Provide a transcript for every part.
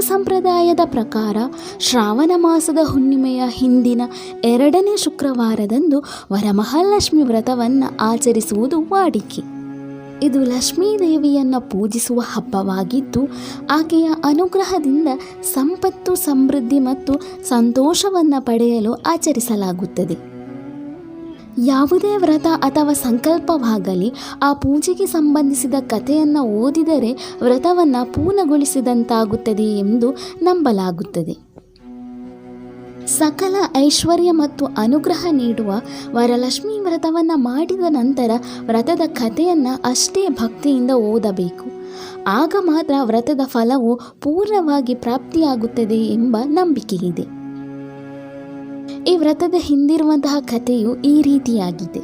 ಸಂಪ್ರದಾಯದ ಪ್ರಕಾರ ಶ್ರಾವಣ ಮಾಸದ ಹುಣ್ಣಿಮೆಯ ಹಿಂದಿನ ಎರಡನೇ ಶುಕ್ರವಾರದಂದು ವರಮಹಾಲಕ್ಷ್ಮಿ ವ್ರತವನ್ನು ಆಚರಿಸುವುದು ವಾಡಿಕೆ. ಇದು ಲಕ್ಷ್ಮೀ ದೇವಿಯನ್ನು ಪೂಜಿಸುವ ಹಬ್ಬವಾಗಿದ್ದು, ಆಕೆಯ ಅನುಗ್ರಹದಿಂದ ಸಂಪತ್ತು, ಸಮೃದ್ಧಿ ಮತ್ತು ಸಂತೋಷವನ್ನು ಪಡೆಯಲು ಆಚರಿಸಲಾಗುತ್ತದೆ. ಯಾವುದೇ ವ್ರತ ಅಥವಾ ಸಂಕಲ್ಪವಾಗಲಿ ಆ ಪೂಜೆಗೆ ಸಂಬಂಧಿಸಿದ ಕಥೆಯನ್ನು ಓದಿದರೆ ವ್ರತವನ್ನು ಪೂರ್ಣಗೊಳಿಸಿದಂತಾಗುತ್ತದೆ ಎಂದು ನಂಬಲಾಗುತ್ತದೆ. ಸಕಲ ಐಶ್ವರ್ಯ ಮತ್ತು ಅನುಗ್ರಹ ನೀಡುವ ವರಲಕ್ಷ್ಮಿ ವ್ರತವನ್ನು ಮಾಡಿದ ನಂತರ ವ್ರತದ ಕಥೆಯನ್ನು ಅಷ್ಟೇ ಭಕ್ತಿಯಿಂದ ಓದಬೇಕು. ಆಗ ಮಾತ್ರ ವ್ರತದ ಫಲವು ಪೂರ್ಣವಾಗಿ ಪ್ರಾಪ್ತಿಯಾಗುತ್ತದೆ ಎಂಬ ನಂಬಿಕೆಯಿದೆ. ಈ ವ್ರತದ ಹಿಂದಿರುವಂತಹ ಕಥೆಯು ಈ ರೀತಿಯಾಗಿದೆ.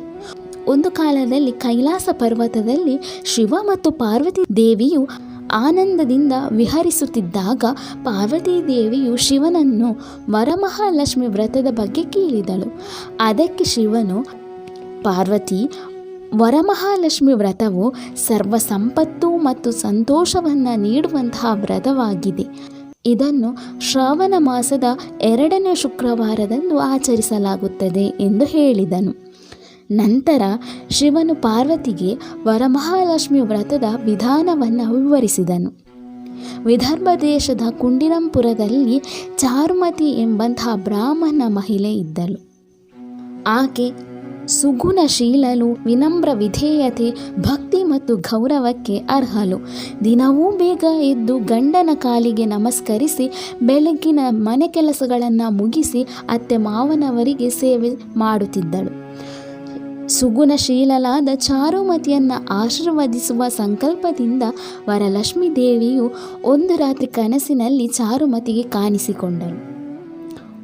ಒಂದು ಕಾಲದಲ್ಲಿ ಕೈಲಾಸ ಪರ್ವತದಲ್ಲಿ ಶಿವ ಮತ್ತು ಪಾರ್ವತಿ ದೇವಿಯು ಆನಂದದಿಂದ ವಿಹರಿಸುತ್ತಿದ್ದಾಗ ಪಾರ್ವತಿ ದೇವಿಯು ಶಿವನನ್ನು ವರಮಹಾಲಕ್ಷ್ಮಿ ವ್ರತದ ಬಗ್ಗೆ ಕೇಳಿದಳು. ಅದಕ್ಕೆ ಶಿವನು, ಪಾರ್ವತಿ, ವರಮಹಾಲಕ್ಷ್ಮಿ ವ್ರತವು ಸರ್ವ ಸಂಪತ್ತು ಮತ್ತು ಸಂತೋಷವನ್ನು ನೀಡುವಂತಹ ವ್ರತವಾಗಿದೆ. ಇದನ್ನು ಶ್ರಾವಣ ಮಾಸದ ಎರಡನೇ ಶುಕ್ರವಾರದಂದು ಆಚರಿಸಲಾಗುತ್ತದೆ ಎಂದು ಹೇಳಿದನು. ನಂತರ ಶಿವನು ಪಾರ್ವತಿಗೆ ವರಮಹಾಲಕ್ಷ್ಮಿ ವ್ರತದ ವಿಧಾನವನ್ನು ವಿವರಿಸಿದನು. ವಿದರ್ಭ ದೇಶದ ಕುಂಡಿರಂಪುರದಲ್ಲಿ ಚಾರುಮತಿ ಎಂಬಂತಹ ಬ್ರಾಹ್ಮಣ ಮಹಿಳೆ ಇದ್ದಳು. ಆಕೆ ಸುಗುಣಶೀಲಲು ವಿನಮ್ರ ವಿಧೇಯತೆ, ಭಕ್ತಿ ಮತ್ತು ಗೌರವಕ್ಕೆ ಅರ್ಹಲು. ದಿನವೂ ಬೇಗ ಎದ್ದು ಗಂಡನ ಕಾಲಿಗೆ ನಮಸ್ಕರಿಸಿ ಬೆಳಗ್ಗಿನ ಮನೆ ಕೆಲಸಗಳನ್ನು ಮುಗಿಸಿ ಅತ್ತೆ ಮಾವನವರಿಗೆ ಸೇವೆ ಮಾಡುತ್ತಿದ್ದಳು. ಸುಗುಣಶೀಲಲಾದ ಚಾರುಮತಿಯನ್ನು ಆಶೀರ್ವದಿಸುವ ಸಂಕಲ್ಪದಿಂದ ವರಲಕ್ಷ್ಮೀ ದೇವಿಯು ಒಂದು ರಾತ್ರಿ ಕನಸಿನಲ್ಲಿ ಚಾರುಮತಿಗೆ ಕಾಣಿಸಿಕೊಂಡಳು.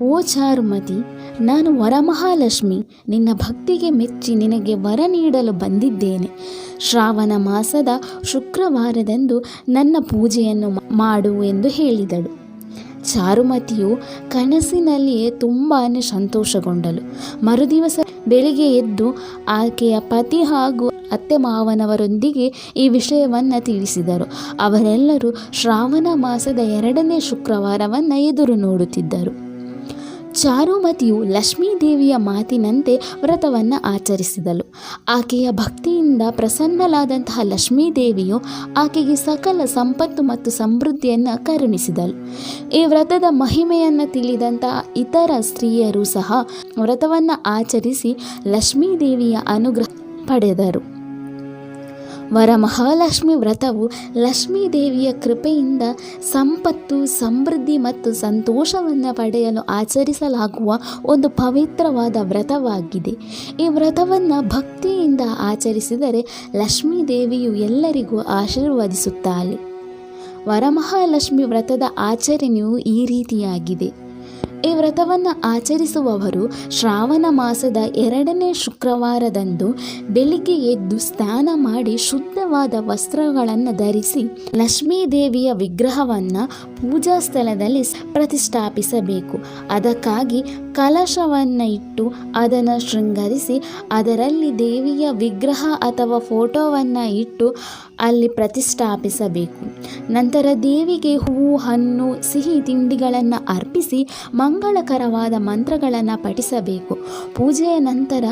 ಓ ಚಾರುಮತಿ ನಾನು ವರಮಹಾಲಕ್ಷ್ಮಿ. ನಿನ್ನ ಭಕ್ತಿಗೆ ಮೆಚ್ಚಿ ನಿನಗೆ ವರ ನೀಡಲು ಬಂದಿದ್ದೇನೆ. ಶ್ರಾವಣ ಮಾಸದ ಶುಕ್ರವಾರದಂದು ನನ್ನ ಪೂಜೆಯನ್ನು ಮಾಡು ಎಂದು ಹೇಳಿದಳು. ಚಾರುಮತಿಯು ಕನಸಿನಲ್ಲಿಯೇ ತುಂಬಾ ಸಂತೋಷಗೊಂಡಳು. ಮರುದಿವಸ ಬೆಳಿಗ್ಗೆ ಎದ್ದು ಆಕೆಯ ಪತಿ ಹಾಗೂ ಅತ್ತೆ ಮಾವನವರೊಂದಿಗೆ ಈ ವಿಷಯವನ್ನು ತಿಳಿಸಿದರು. ಅವರೆಲ್ಲರೂ ಶ್ರಾವಣ ಮಾಸದ ಎರಡನೇ ಶುಕ್ರವಾರವನ್ನು ಎದುರು ನೋಡುತ್ತಿದ್ದರು. ಚಾರುಮತಿಯು ಲಕ್ಷ್ಮೀದೇವಿಯ ಮಾತಿನಂತೆ ವ್ರತವನ್ನು ಆಚರಿಸಿದಳು. ಆಕೆಯ ಭಕ್ತಿಯಿಂದ ಪ್ರಸನ್ನಲಾದಂತಹ ಲಕ್ಷ್ಮೀದೇವಿಯು ಆಕೆಗೆ ಸಕಲ ಸಂಪತ್ತು ಮತ್ತು ಸಮೃದ್ಧಿಯನ್ನು ಕರುಣಿಸಿದಳು. ಈ ವ್ರತದ ಮಹಿಮೆಯನ್ನು ತಿಳಿದಂತಹ ಇತರ ಸ್ತ್ರೀಯರು ಸಹ ವ್ರತವನ್ನು ಆಚರಿಸಿ ಲಕ್ಷ್ಮೀದೇವಿಯ ಅನುಗ್ರಹ ಪಡೆದರು. ವರಮಹಾಲಕ್ಷ್ಮಿ ವ್ರತವು ಲಕ್ಷ್ಮೀ ದೇವಿಯ ಕೃಪೆಯಿಂದ ಸಂಪತ್ತು, ಸಮೃದ್ಧಿ ಮತ್ತು ಸಂತೋಷವನ್ನು ಪಡೆಯಲು ಆಚರಿಸಲಾಗುವ ಒಂದು ಪವಿತ್ರವಾದ ವ್ರತವಾಗಿದೆ. ಈ ವ್ರತವನ್ನು ಭಕ್ತಿಯಿಂದ ಆಚರಿಸಿದರೆ ಲಕ್ಷ್ಮೀ ದೇವಿಯು ಎಲ್ಲರಿಗೂ ಆಶೀರ್ವದಿಸುತ್ತಾಳೆ. ವರಮಹಾಲಕ್ಷ್ಮಿ ವ್ರತದ ಆಚರಣೆಯು ಈ ರೀತಿಯಾಗಿದೆ. ಈ ವ್ರತವನ್ನು ಆಚರಿಸುವವರು ಶ್ರಾವಣ ಮಾಸದ ಎರಡನೇ ಶುಕ್ರವಾರದಂದು ಬೆಳಿಗ್ಗೆ ಎದ್ದು ಸ್ನಾನ ಮಾಡಿ ಶುದ್ಧವಾದ ವಸ್ತ್ರಗಳನ್ನು ಧರಿಸಿ ಲಕ್ಷ್ಮೀ ದೇವಿಯ ವಿಗ್ರಹವನ್ನು ಪೂಜಾ ಸ್ಥಳದಲ್ಲಿ ಪ್ರತಿಷ್ಠಾಪಿಸಬೇಕು. ಅದಕ್ಕಾಗಿ ಕಲಶವನ್ನು ಇಟ್ಟು ಅದನ್ನು ಶೃಂಗರಿಸಿ, ಅದರಲ್ಲಿ ದೇವಿಯ ವಿಗ್ರಹ ಅಥವಾ ಫೋಟೋವನ್ನು ಇಟ್ಟು ಅಲ್ಲಿ ಪ್ರತಿಷ್ಠಾಪಿಸಬೇಕು. ನಂತರ ದೇವಿಗೆ ಹೂವು, ಹಣ್ಣು, ಸಿಹಿ ತಿಂಡಿಗಳನ್ನು ಅರ್ಪಿಸಿ ಮಂಗಳಕರವಾದ ಮಂತ್ರಗಳನ್ನು ಪಠಿಸಬೇಕು. ಪೂಜೆಯ ನಂತರ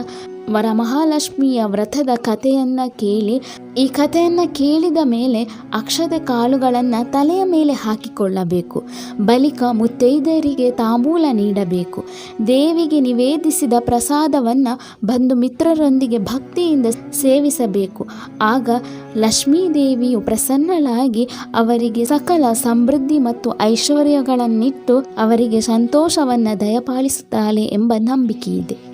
ವರಮಹಾಲಕ್ಷ್ಮಿಯ ವ್ರತದ ಕಥೆಯನ್ನು ಕೇಳಿ, ಈ ಕಥೆಯನ್ನು ಕೇಳಿದ ಮೇಲೆ ಅಕ್ಷತೆ ಕಾಳುಗಳನ್ನು ತಲೆಯ ಮೇಲೆ ಹಾಕಿಕೊಳ್ಳಬೇಕು. ಬಳಿಕ ಮುತ್ತೈದೆಯರಿಗೆ ತಾಂಬೂಲ ನೀಡಬೇಕು. ದೇವಿಗೆ ನಿವೇದಿಸಿದ ಪ್ರಸಾದವನ್ನು ಬಂಧು ಮಿತ್ರರೊಂದಿಗೆ ಭಕ್ತಿಯಿಂದ ಸೇವಿಸಬೇಕು. ಆಗ ಲಕ್ಷ್ಮೀ ದೇವಿಯು ಪ್ರಸನ್ನಳಾಗಿ ಅವರಿಗೆ ಸಕಲ ಸಮೃದ್ಧಿ ಮತ್ತು ಐಶ್ವರ್ಯಗಳನ್ನಿಟ್ಟು ಅವರಿಗೆ ಸಂತೋಷವನ್ನು ದಯಪಾಲಿಸುತ್ತಾಳೆ ಎಂಬ ನಂಬಿಕೆ ಇದೆ